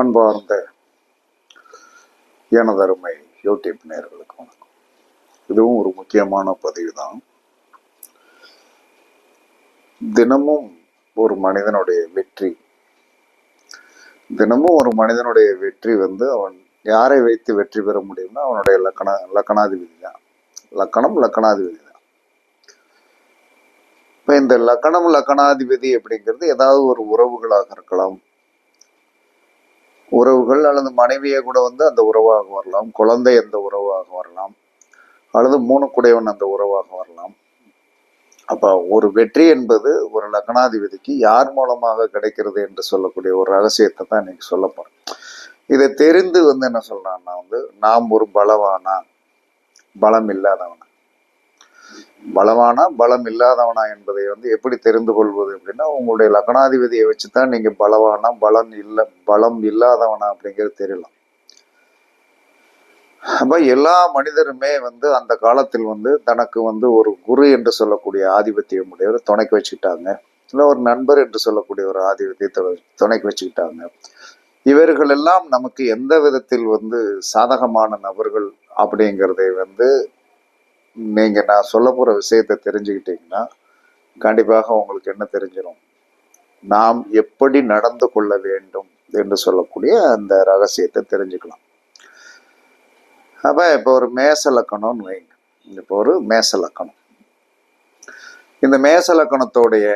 அன்பார்ந்த எனதருமை யூடியூப் நேர்களுக்கு வணக்கம். இதுவும் ஒரு முக்கியமான பதிவு தான் தினமும் ஒரு மனிதனுடைய வெற்றி. தினமும் ஒரு மனிதனுடைய வெற்றி வந்து அவன் யாரை வைத்து வெற்றி பெற முடியும்னா அவனுடைய லக்கண லக்கணாதிபதி தான் லக்கணம் லக்கணாதிபதி தான். இப்போ இந்த லக்கணம் லக்கணாதிபதி அப்படிங்கிறது ஏதாவது ஒரு உறவுகளாக இருக்கலாம். உறவுகள் அல்லது மனைவியை கூட வந்து அந்த உறவாக வரலாம். குழந்தை அந்த உறவாக வரலாம். அல்லது மூணு குடையவன் அந்த உறவாக வரலாம். அப்போ ஒரு வெற்றி என்பது ஒரு லக்னாதிபதிக்கு யார் மூலமாக கிடைக்கிறது என்று சொல்லக்கூடிய ஒரு ரகசியத்தை தான் இன்னைக்கு சொல்ல போகிறோம் இதை தெரிந்து வந்து என்ன சொல்கிறான்னா வந்து நாம் ஒரு பலவானா? பலம் இல்லாதவனா? பலவானா பலம் இல்லாதவனா என்பதை வந்து எப்படி தெரிந்து கொள்வது அப்படின்னா உங்களுடைய லக்னாதிபதியை வச்சு தான் நீங்கள் பலவானா பலம் இல்லை பலம் இல்லாதவனா அப்படிங்கிறது தெரியலாம். அப்போ எல்லா மனிதருமே வந்து அந்த காலத்தில் வந்து தனக்கு வந்து ஒரு குரு என்று சொல்லக்கூடிய ஆதிபத்தியம் உடையவர் துணைக்கு வச்சுக்கிட்டாங்க. இல்லை ஒரு நண்பர் என்று சொல்லக்கூடிய ஒரு ஆதிபத்தியத்தை துணைக்கு வச்சுக்கிட்டாங்க. இவர்களெல்லாம் நமக்கு எந்த விதத்தில் வந்து சாதகமான நபர்கள் அப்படிங்கிறதை வந்து நீங்க நான் சொல்ல போற விஷயத்தை தெரிஞ்சுக்கிட்டீங்கன்னா கண்டிப்பாக உங்களுக்கு என்ன தெரிஞ்சிடும் நாம் எப்படி நடந்து கொள்ள வேண்டும் என்று சொல்லக்கூடிய அந்த ரகசியத்தை தெரிஞ்சுக்கலாம். அப்ப இப்போ ஒரு மேச லக்கணம்னு வைங்க. இப்போ ஒரு மேச லக்கணம் இந்த மேச லக்கணத்தோடைய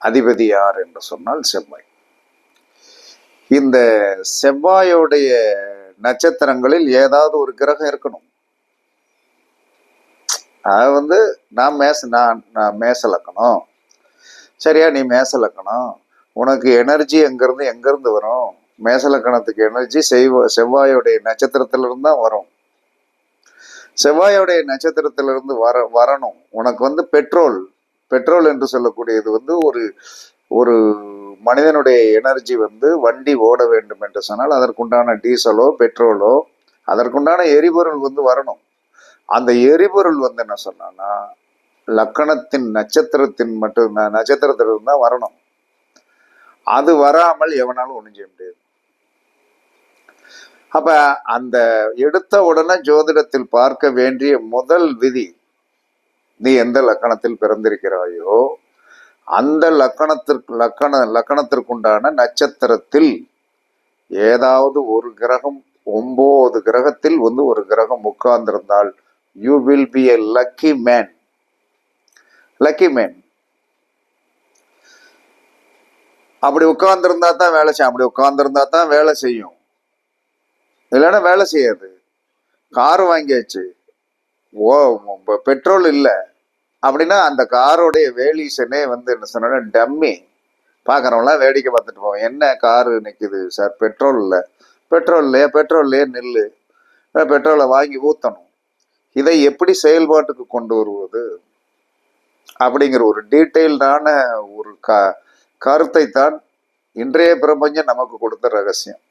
அதிபதி யார் என்று சொன்னால் செவ்வாய். இந்த செவ்வாயோடைய நட்சத்திரங்களில் ஏதாவது ஒரு கிரகம் இருக்கணும். அது வந்து நான் மேச நான் நான் மேசலக்கணும். சரியா நீ மேசலக்கணும். உனக்கு எனர்ஜி எங்கேருந்து எங்கேருந்து வரும்? மேசலக்கணத்துக்கு எனர்ஜி செவ்வ செவ்வாயோடைய நட்சத்திரத்திலிருந்து தான் வரும். செவ்வாயோடைய நட்சத்திரத்திலிருந்து வர வரணும். உனக்கு வந்து பெட்ரோல் பெட்ரோல் என்று சொல்லக்கூடியது வந்து ஒரு ஒரு மனிதனுடைய எனர்ஜி வந்து வண்டி ஓட வேண்டும் என்று சொன்னால் அதற்குண்டான டீசலோ பெட்ரோலோ அதற்குண்டான எரிபொருள் வந்து வரணும். அந்த எரிபொருள் வந்து என்ன சொன்னான்னா லக்கணத்தின் நட்சத்திரத்தின் மட்டும் நட்சத்திரத்தில் நட்சத்திரத்திலிருந்து தான் வரணும். அது வராமல் எவனாலும் ஒண்ணும் செய்ய முடியாது. அப்ப அந்த எடுத்த உடனே ஜோதிடத்தில் பார்க்க வேண்டிய முதல் விதி நீ எந்த லக்கணத்தில் பிறந்திருக்கிறாயோ அந்த லக்கணத்திற்கு லக்கண லக்கணத்திற்குண்டான நட்சத்திரத்தில் ஏதாவது ஒரு கிரகம் ஒன்பது கிரகத்தில் வந்து ஒரு கிரகம் உட்கார்ந்திருந்தால் you will be a lucky man lucky man அப்படி உட்காந்துருந்தா தான் வேலை செய்யும் அப்படி உட்காந்துருந்தா தான் வேலை செய்யும். இல்லைன்னா வேலை செய்யாது. கார் வாங்கியாச்சு. ஓ பெட்ரோல் இல்லை. அப்படின்னா அந்த காரோடைய வேல்யூஷனே வந்து என்ன சொன்னா டம்மி பார்க்குறவங்களாம் வேடிக்கை பார்த்துட்டு போவோம். என்ன காரு நிற்குது சார் பெட்ரோல் இல்லை. பெட்ரோல் இல்லையா? பெட்ரோல்லையே நில்லு. பெட்ரோலை வாங்கி ஊற்றணும் இதை எப்படி செயல்பாட்டுக்கு கொண்டு வருவது அப்படிங்கிற ஒரு டீட்டெயில்டான ஒரு க கருத்தை தான் இன்றைய பிரபஞ்சம் நமக்கு கொடுத்த ரகசியம்.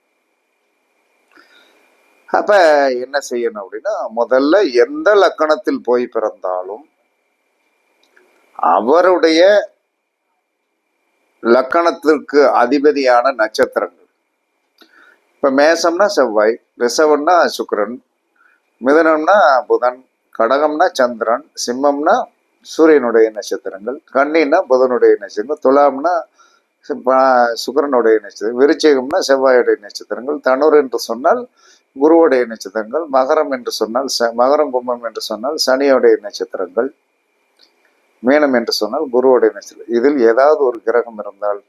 அப்ப என்ன செய்யணும் அப்படின்னா முதல்ல எந்த லக்கணத்தில் போய் பிறந்தாலும் அவருடைய லக்கணத்திற்கு அதிபதியான நட்சத்திரங்கள். இப்ப மேசம்னா செவ்வாய் ரிசவன்னா சுக்கரன் மிதனம்னா புதன் கடகம்னா சந்திரன் சிம்மம்னா சூரியனுடைய நட்சத்திரங்கள் கன்னின்னா புதனுடைய நட்சத்திரம் துலாம்னா சுக்கரனுடைய நட்சத்திரம் விருச்சிகம்னா செவ்வாயுடைய நட்சத்திரங்கள் தனுர் என்று சொன்னால் குருவுடைய நட்சத்திரங்கள் மகரம் என்று சொன்னால் ச- மகரம் கும்பம் என்று சொன்னால் சனியுடைய நட்சத்திரங்கள் மீனம் என்று சொன்னால் குருவுடைய நட்சத்திரம். இதில் ஏதாவது ஒரு கிரகம் இருந்தால்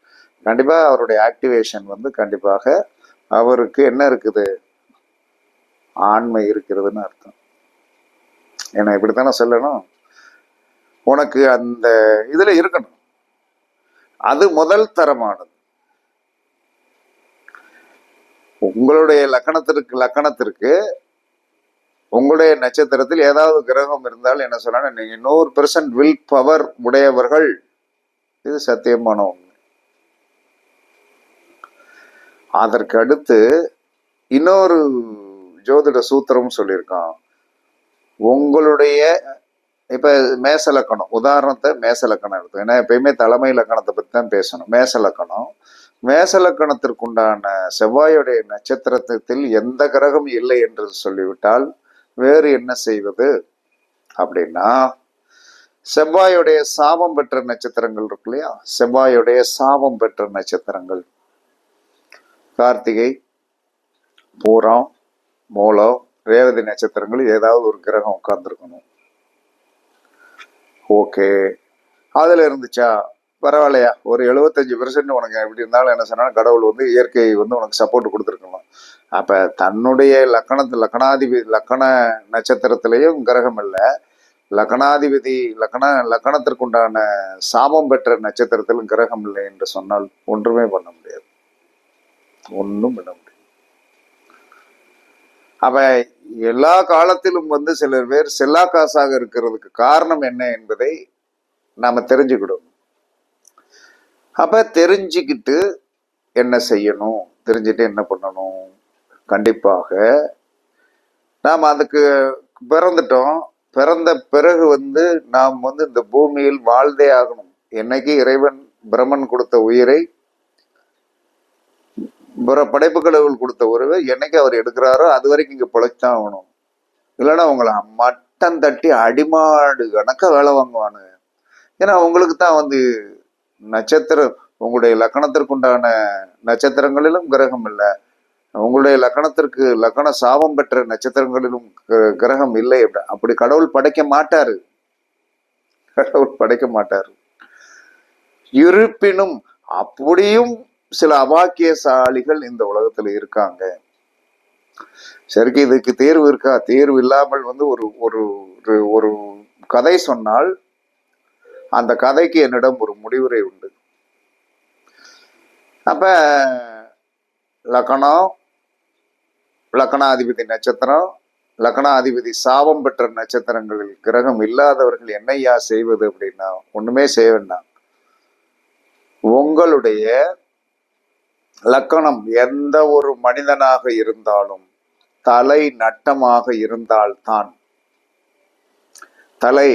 கண்டிப்பாக அவருடைய ஆக்டிவேஷன் வந்து கண்டிப்பாக அவருக்கு என்ன இருக்குது? ஆண்மை இருக்கிறதுன்னு அர்த்தம். ஏன்னா இப்படித்தானே சொல்லணும்? உனக்கு அந்த இதில் இருக்கணும். அது முதல் தரமானது. உங்களுடைய லக்கணத்திற்கு லக்கணத்திற்கு உங்களுடைய நட்சத்திரத்தில் ஏதாவது கிரகம் இருந்தால் என்ன சொல்லணும் நீங்கள் நூறு பெர்சன்ட் வில் பவர் உடையவர்கள். இது சத்தியமான உண்மை. அதற்கு அடுத்து இன்னொரு ஜோதிட சூத்திரம் சொல்லியிருக்கான். உங்களுடைய இப்போ மேச லக்கணம் உதாரணத்தை மேச லக்கணம் எடுத்து ஏன்னா எப்பயுமே தலைமை லக்கணத்தை பற்றி தான் பேசணும். மேச லக்கணம் மேசலக்கணத்திற்குண்டான செவ்வாயுடைய நட்சத்திரத்தில் எந்த கிரகம் இல்லை என்று சொல்லிவிட்டால் வேறு என்ன செய்வது? அப்படின்னா செவ்வாயுடைய சாபம் பெற்ற நட்சத்திரங்கள் இருக்கு இல்லையா? செவ்வாயுடைய சாபம் பெற்ற நட்சத்திரங்கள். கார்த்திகை பூரம் மூலம் ரேவதி நட்சத்திரங்கள் ஏதாவது ஒரு கிரகம் உட்கார்ந்துருக்கணும். ஓகே. அதில் இருந்துச்சா? பரவாயில்லையா? ஒரு எழுபத்தஞ்சு பெர்சன்ட் உனக்கு எப்படி இருந்தாலும் என்ன சொன்னாலும் கடவுள் வந்து இயற்கை வந்து உனக்கு சப்போர்ட் கொடுத்துருக்கணும் அப்போ தன்னுடைய லக்கணத்து லக்கணாதிபதி லக்கண நட்சத்திரத்திலையும் கிரகம் இல்லை. லக்கணாதிபதி லக்கண லக்கணத்திற்குண்டான சாபம் பெற்ற நட்சத்திரத்திலும் கிரகம் இல்லை என்று சொன்னால் ஒன்றுமே பண்ண முடியாது. ஒன்றும் பண்ண முடியாது. அப்ப எல்லா காலத்திலும் வந்து சிலர் பேர் செல்லா காசாக இருக்கிறதுக்கு காரணம் என்ன என்பதை நாம தெரிஞ்சுக்கிடணும். அப்ப தெரிஞ்சுக்கிட்டு என்ன செய்யணும்? தெரிஞ்சுட்டு என்ன பண்ணணும்? கண்டிப்பாக நாம் அதுக்கு பிறந்துட்டோம். பிறந்த பிறகு வந்து நாம் வந்து இந்த பூமியில் வாழ்ந்தே ஆகணும். என்னைக்கு இறைவன் பிரம்மன் கொடுத்த உயிரை பிற படைப்பு கொடுத்த உறவை என்னைக்கு அவர் எடுக்கிறாரோ அது வரைக்கும் இங்கே பிழைச்தான் ஆகணும். இல்லைன்னா அவங்களை மட்டம் தட்டி அடிமாடு கணக்க வேலை வாங்குவானுங்க ஏன்னா அவங்களுக்கு தான் வந்து நட்சத்திரம் உங்களுடைய லக்கணத்திற்குண்டான நட்சத்திரங்களிலும் கிரகம் இல்லை. உங்களுடைய லக்கணத்திற்கு லக்கண சாபம் பெற்ற நட்சத்திரங்களிலும் க- கிரகம் இல்லை. அப்படி- அப்படி கடவுள் படைக்க மாட்டாரு. கடவுள் படைக்க மாட்டார். இருப்பினும் அப்படியும் சில அபாக்கியசாலிகள் இந்த உலகத்துல இருக்காங்க. சரிக்கு இதுக்கு தேர்வு இருக்கா? தேர்வு இல்லாமல் வந்து ஒரு ஒரு ஒரு- கதை சொன்னால் அந்த கதைக்கு என்னிடம் ஒரு முடிவுரை உண்டு. அப்ப லக்கணம் லக்கணாதிபதி நட்சத்திரம் லக்கணாதிபதி சாபம் பெற்ற நட்சத்திரங்களில் கிரகம் இல்லாதவர்கள் என்னையா செய்வது அப்படின்னா ஒண்ணுமே செய்ய வேண்டாம். உங்களுடைய லக்கணம் எந்த ஒரு மனிதனாக இருந்தாலும் தலை நட்டமாக இருந்தால்தான். தலை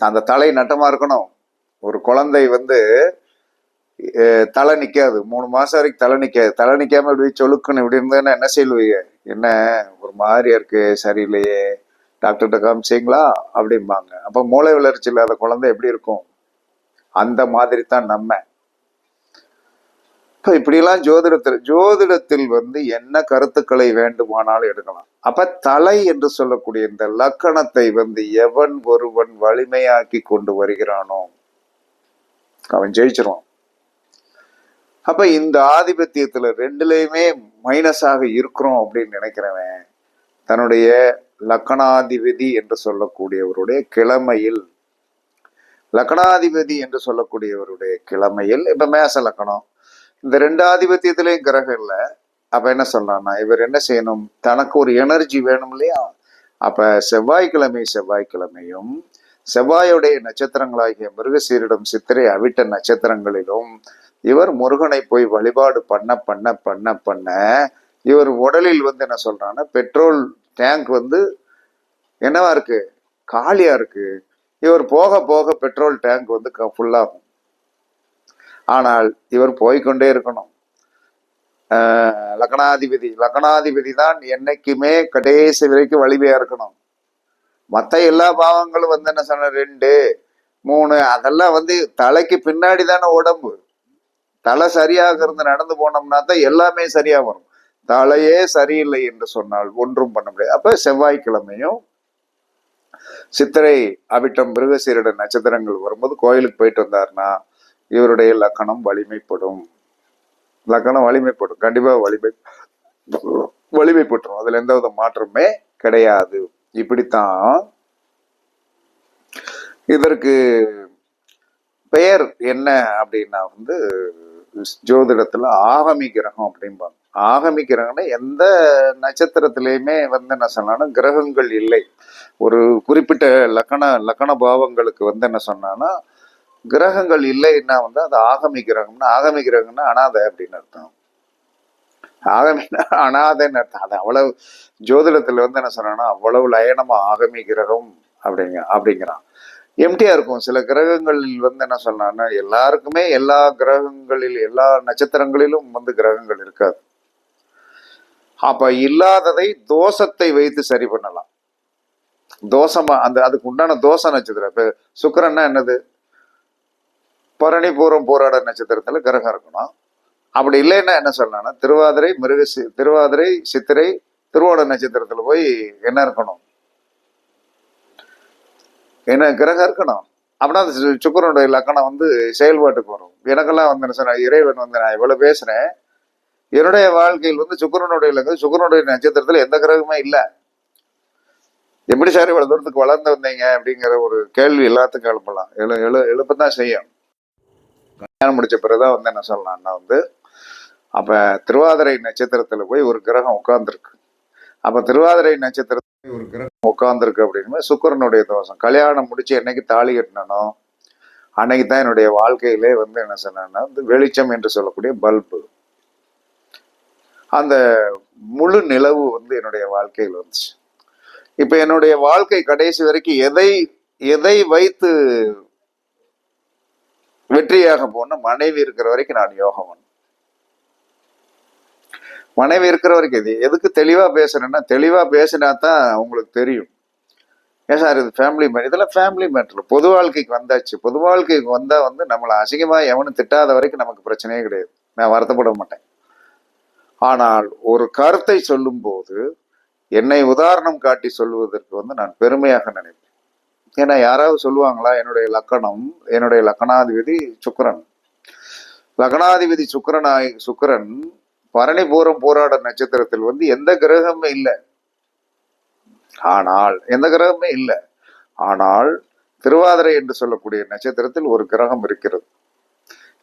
அந்த தலை நட்டமா இருக்கணும். ஒரு குழந்தை வந்து தலை நிற்காது மூணு மாசம் வரைக்கும் தலை நிற்காது தலை நிற்காம இப்படி சொலுக்குன்னு இப்படி இருந்ததுன்னா என்ன செய்வீங்க என்ன ஒரு மாதிரியா இருக்கு சரியில்லையே. டாக்டர்கிட்ட காமிச்சிங்களா? அப்படிம்பாங்க. அப்போ மூளை வளர்ச்சி இல்லாத குழந்தை எப்படி இருக்கும்? அந்த மாதிரி தான் நம்ம. இப்போ இப்படிலாம் ஜோதிடத்தில் ஜோதிடத்தில் வந்து என்ன கருத்துக்களை வேண்டுமானாலும் எடுக்கலாம். அப்ப தலை என்று சொல்லக்கூடிய இந்த லக்கணத்தை வந்து எவன் ஒருவன் வலிமையாக்கி கொண்டு வருகிறானோ அவன் ஜெயிச்சிருவான். அப்ப இந்த ஆதிபத்தியத்துல ரெண்டுலயுமே மைனஸாக இருக்கிறோம் அப்படின்னு நினைக்கிறவன் தன்னுடைய லக்கணாதிபதி என்று சொல்லக்கூடியவருடைய கிழமையில் லக்கணாதிபதி என்று சொல்லக்கூடியவருடைய கிழமையில் இப்ப மேச லக்கணம் இந்த ரெண்டு ஆதிபத்தியத்திலையும் கிரகம் இல்லை. அப்ப என்ன சொல்லலாம்னா இவர் என்ன செய்யணும்? தனக்கு ஒரு எனர்ஜி வேணும் இல்லையா? அப்ப செவ்வாய்க்கிழமை செவ்வாய்க்கிழமையும் செவ்வாயுடைய நட்சத்திரங்களாகிய மிருகசீரிடம் சித்திரை அவிட்ட நட்சத்திரங்களிலும் இவர் முருகனை போய் வழிபாடு பண்ண பண்ண பண்ண பண்ண இவர் உடலில் வந்து என்ன சொல்றான்னா பெட்ரோல் டேங்க் வந்து என்னவா இருக்கு? காலியா இருக்கு. இவர் போக போக பெட்ரோல் டேங்க் வந்து ஃபுல்லாகும் ஆனால் இவர் போய்க்கொண்டே இருக்கணும். லக்னாதிபதி லக்னாதிபதி தான் என்னைக்குமே கடைசி வரைக்கும் வலிமையா இருக்கணும். மற்ற எல்லா பாவங்களும் வந்து என்ன சொன்ன ரெண்டு மூணு அதெல்லாம் வந்து தலைக்கு பின்னாடி தானே உடம்பு. தலை சரியாக இருந்து நடந்து போனோம்னா தான் எல்லாமே சரியா வரும். தலையே சரியில்லை என்று சொன்னால் ஒன்றும் பண்ண முடியாது. அப்ப செவ்வாய்க்கிழமையும் சித்திரை அவிட்டம் மிருகசீரிட நட்சத்திரங்கள் வரும்போது கோயிலுக்கு போயிட்டு வந்தாருன்னா இவருடைய லக்கணம் வலிமைப்படும். லக்கணம் வலிமைப்படும். கண்டிப்பா வலிமை வலிமைப்பட்டுரும். அதுல எந்த வித மாற்றமே கிடையாது. இப்படித்தான் இதற்கு பெயர் என்ன அப்படின்னா வந்து ஜோதிடத்துல ஆகமி கிரகம் அப்படிம்பாங்க. ஆகமி கிரகம்னா எந்த நட்சத்திரத்திலையுமே வந்து என்ன சொன்னாலும் கிரகங்கள் இல்லை. ஒரு குறிப்பிட்ட லக்கண லக்கண பாவங்களுக்கு வந்து என்ன சொன்னான்னா கிரகங்கள் இல்லைன்னா வந்து அது ஆகமி கிரகம்னா ஆகமி கிரகம்னா அனாதை அப்படின்னு அர்த்தம். ஆகமினா அனாதைன்னு அர்த்தம். அது அவ்வளவு ஜோதிடத்துல வந்து என்ன சொன்னா அவ்வளவு லயனமா ஆகமி கிரகம் அப்படிங்க அப்படிங்கிறான். எம்டியா இருக்கும். சில கிரகங்களில் வந்து என்ன சொன்னான்னா எல்லாருக்குமே எல்லா கிரகங்களில் எல்லா நட்சத்திரங்களிலும் வந்து கிரகங்கள் இருக்காது. அப்ப இல்லாததை தோஷத்தை வைத்து சரி பண்ணலாம். தோஷமா அந்த அதுக்கு உண்டான தோசை நட்சத்திரம். இப்ப சுக்கரன்னா என்னது? பரணி பூரம் போராட நட்சத்திரத்துல கிரகம் இருக்கணும். அப்படி இல்லைன்னா என்ன சொல்லலாம்னா திருவாதிரை மிருக திருவாதிரை சித்திரை திருவோட நட்சத்திரத்துல போய் என்ன இருக்கணும்? என்ன கிரகம் இருக்கணும்? அப்படின்னா அந்த சுக்கிரனுடைய லக்கணம் வந்து செயல்பாட்டுக்கு வரும். எனக்கெல்லாம் வந்து என்ன சொன்ன இறைவன் வந்து நான் இவ்வளவு பேசுறேன். என்னுடைய வாழ்க்கையில் வந்து சுக்கிரனுடைய லக்கணம் சுக்கிரனுடைய நட்சத்திரத்துல எந்த கிரகமே இல்லை. எப்படி சார் இவ்வளவு தூரத்துக்கு வளர்ந்து வந்தீங்க? அப்படிங்கிற ஒரு கேள்வி எல்லாத்துக்கும் எழுப்பலாம். எழு எழு எழுப்பத்தான் செய்யும். கல்யாணம் முடிச்ச பிறகுதான் வந்து என்ன சொல்லலாம்னா வந்து அப்ப திருவாதிரை நட்சத்திரத்துல போய் ஒரு கிரகம் உட்கார்ந்துருக்கு. அப்ப திருவாதிரை நட்சத்திரத்துல போய் ஒரு கிரகம் உட்கார்ந்துருக்கு அப்படின்னு சுக்கரனுடைய தோஷம். கல்யாணம் முடிச்சு என்னைக்கு தாலி கட்டினனோ அன்னைக்கு தான் என்னுடைய வாழ்க்கையிலே வந்து என்ன சொன்னா வந்து வெளிச்சம் என்று சொல்லக்கூடிய பல்பு. அந்த முழு நிலவு வந்து என்னுடைய வாழ்க்கையில் வந்துச்சு. இப்போ என்னுடைய வாழ்க்கை கடைசி வரைக்கும் எதை எதை வைத்து வெற்றியாக போன மனைவி இருக்கிற வரைக்கும் நான் யோகவன் மனைவி இருக்கிற வரைக்கும் இது எதுக்கு தெளிவாக பேசுறேன்னா தெளிவாக பேசினா தான் உங்களுக்கு தெரியும். ஏன் சார் இது ஃபேமிலி மேட் இதெல்லாம் ஃபேமிலி மேட்ரு பொது வாழ்க்கைக்கு வந்தாச்சு. பொது வாழ்க்கைக்கு வந்தால் வந்து நம்மளை அசிங்கமாக எவனும் திட்டாத வரைக்கும் நமக்கு பிரச்சனையே கிடையாது. நான் வருத்தப்பட மாட்டேன். ஆனால் ஒரு கருத்தை சொல்லும்போது என்னை உதாரணம் காட்டி சொல்வதற்கு வந்து நான் பெருமையாக நினைப்பேன். ஏன்னா யாராவது சொல்லுவாங்களா என்னுடைய லக்கணம் என்னுடைய லக்கணாதிபதி சுக்கிரன். லக்னாதிபதி சுக்கிரனாய் சுக்கிரன் பரணிபூரம் போராட நட்சத்திரத்தில் வந்து எந்த கிரகமே இல்லை. ஆனால் எந்த கிரகமே இல்லை. ஆனால் திருவாதிரை என்று சொல்லக்கூடிய நட்சத்திரத்தில் ஒரு கிரகம் இருக்கிறது.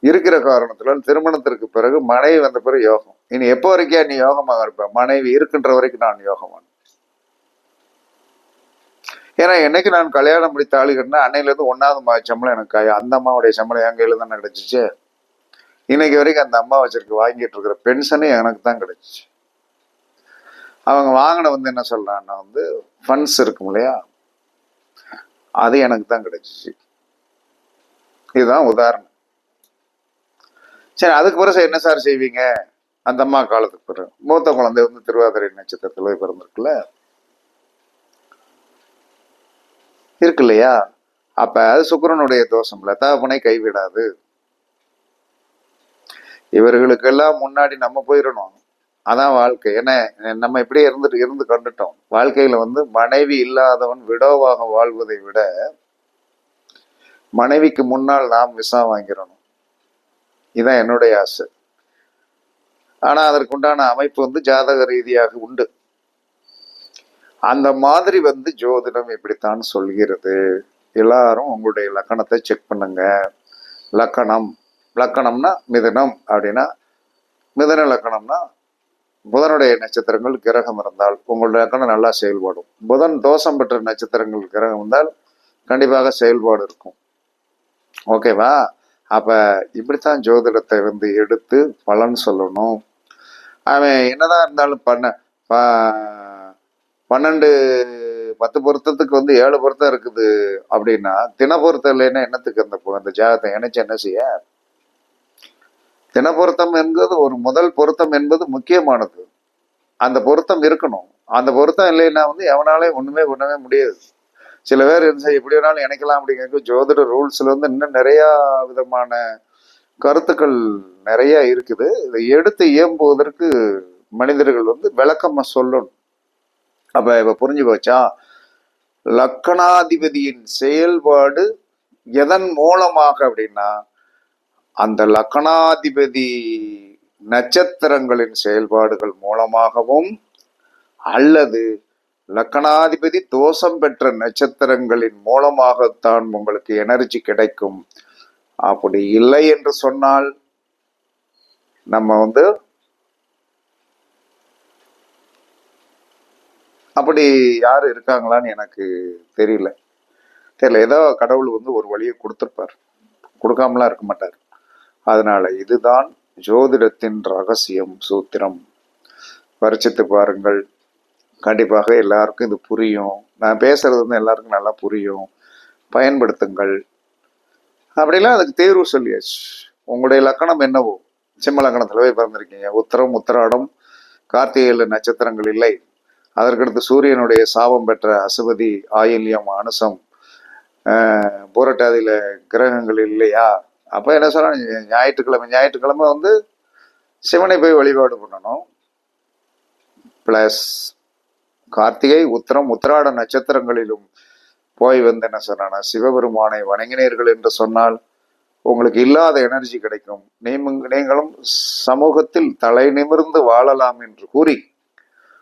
இருக்கிற காரணத்துல திருமணத்திற்கு பிறகு மனைவி வந்த பிறகு யோகம். இனி எப்போ வரைக்கும் நீ யோகமாக இருப்ப? மனைவி இருக்கின்ற வரைக்கும் நான் யோகமான் ஏன்னா என்னைக்கு நான் கல்யாணம் முடித்த ஆளுகிறேன்னா அன்னையிலேருந்து ஒன்றாவது மா சம்பளம் எனக்கு அந்த அம்மாவுடைய சம்பளம் என் கையில் தானே கிடைச்சிச்சு. இன்னைக்கு வரைக்கும் அந்த அம்மா வச்சிருக்க வாங்கிட்டு இருக்கிற பென்ஷனே எனக்கு தான் கிடச்சிச்சு. அவங்க வாங்கின வந்து என்ன சொல்கிறான்னா வந்து ஃபண்ட்ஸ் இருக்கும் இல்லையா? அது எனக்கு தான் கிடச்சிச்சு. இதுதான் உதாரணம். சரி அதுக்கு பிறகு என்ன சார் செய்வீங்க? அந்த அம்மா காலத்துக்கு பிறகு. மூத்த குழந்தை வந்து திருவாதிரை நட்சத்திரத்தில் பிறந்திருக்குல்ல. இருக்கு இல்லையா அப்ப அது சுக்கரனுடைய தோஷம் தகப்பனை கைவிடாது. இவர்களுக்கெல்லாம் முன்னாடி நம்ம போயிடணும் அதான் வாழ்க்கை. ஏன்னா நம்ம இப்படியே இருந்துட்டு இருந்து கண்டுட்டோம். வாழ்க்கையில வந்து மனைவி இல்லாதவன் விடோவாக வாழ்வதை விட மனைவிக்கு முன்னால் நாம் விசா வாங்கிடணும் இதான் என்னுடைய ஆசை. ஆனா அதற்குண்டான அமைப்பு வந்து ஜாதக ரீதியாக உண்டு. அந்த மாதிரி வந்து ஜோதிடம் இப்படித்தான் சொல்கிறது. எல்லாரும் உங்களுடைய லக்கணத்தை செக் பண்ணுங்க. லக்கணம். லக்கணம்னா மிதுனம் அப்படின்னா மிதுன லக்கணம்னா புதனுடைய நட்சத்திரங்கள் கிரகம் இருந்தால் உங்களுடைய லக்கணம் நல்லா செயல்படும். புதன் தோஷம் பெற்ற நட்சத்திரங்கள் கிரகம் இருந்தால் கண்டிப்பாக செயல்பாடு இருக்கும். ஓகேவா அப்போ இப்படித்தான் ஜோதிடத்தை வந்து எடுத்து பலன் சொல்லணும். அவன் என்னதான் இருந்தாலும் பண்ண ப- பன்னெண்டு பத்து பொருத்தத்துக்கு வந்து ஏழு பொருத்தம் இருக்குது அப்படின்னா தின பொருத்தம் இல்லைன்னா என்னத்துக்கு அந்த அந்த ஜாதகத்தை இணைச்சு என்ன செய்ய? தின பொருத்தம் என்பது ஒரு முதல் பொருத்தம் என்பது முக்கியமானது. அந்த பொருத்தம் இருக்கணும். அந்த பொருத்தம் இல்லைன்னா வந்து எவனாலே ஒன்றுமே பண்ணவே முடியாது. சில பேர் என்ன செய்ய எப்படி வேணாலும் இணைக்கலாம் அப்படிங்கிறது ஜோதிட ரூல்ஸில் வந்து இன்னும் நிறையா விதமான கருத்துக்கள் நிறைய இருக்குது. இதை எடுத்து இயம்புவதற்கு மனிதர்கள் வந்து விளக்கமாக சொல்லணும். அப்ப இப்ப புரிஞ்சு போச்சா? லக்கணாதிபதியின் செயல்பாடு எதன் மூலமாக அப்படின்னா அந்த லக்கணாதிபதி நட்சத்திரங்களின் செயல்பாடுகள் மூலமாகவும் அல்லது லக்கணாதிபதி தோஷம் பெற்ற நட்சத்திரங்களின் மூலமாகத்தான் உங்களுக்கு எனர்ஜி கிடைக்கும். அப்படி இல்லை என்று சொன்னால் நம்ம வந்து அப்படி யார் இருக்காங்களான்னு எனக்கு தெரியல. தெரியல. ஏதோ கடவுள் வந்து ஒரு வழியை கொடுத்துருப்பார். கொடுக்காமலாம் இருக்க மாட்டார். அதனால இதுதான் ஜோதிடத்தின் ரகசியம் சூத்திரம். பரிச்சித்து பாருங்கள். கண்டிப்பாக எல்லாருக்கும் இது புரியும். நான் பேசுறது வந்து எல்லாருக்கும் நல்லா புரியும். பயன்படுத்துங்கள். அப்படிலாம் அதுக்கு தேர்வு சொல்லியாச்சு. உங்களுடைய லக்கணம் என்னவோ? சிம்ம லக்கணத்துல போய் பிறந்திருக்கீங்க. உத்தரம் உத்திராடம் கார்த்திகையில் நட்சத்திரங்கள் இல்லை. அதற்கடுத்து சூரியனுடைய சாபம் பெற்ற அசுபதி ஆயில்யம் அனுசம் பூரட்டாதியில் கிரகங்கள் இல்லையா? அப்போ என்ன சொல்றாங்க ஞாயிற்றுக்கிழமை ஞாயிற்றுக்கிழமை வந்து சிவனை போய் வழிபாடு பண்ணணும். ப்ளஸ் கார்த்திகை உத்திரம் உத்திராட நட்சத்திரங்களிலும் போய் வந்து என்ன சொன்னானா சிவபெருமானை வணங்கினீர்கள் என்று சொன்னால் உங்களுக்கு இல்லாத எனர்ஜி கிடைக்கும். நீங்களும் சமூகத்தில் தலை நிமிர்ந்து வாழலாம் என்று கூறி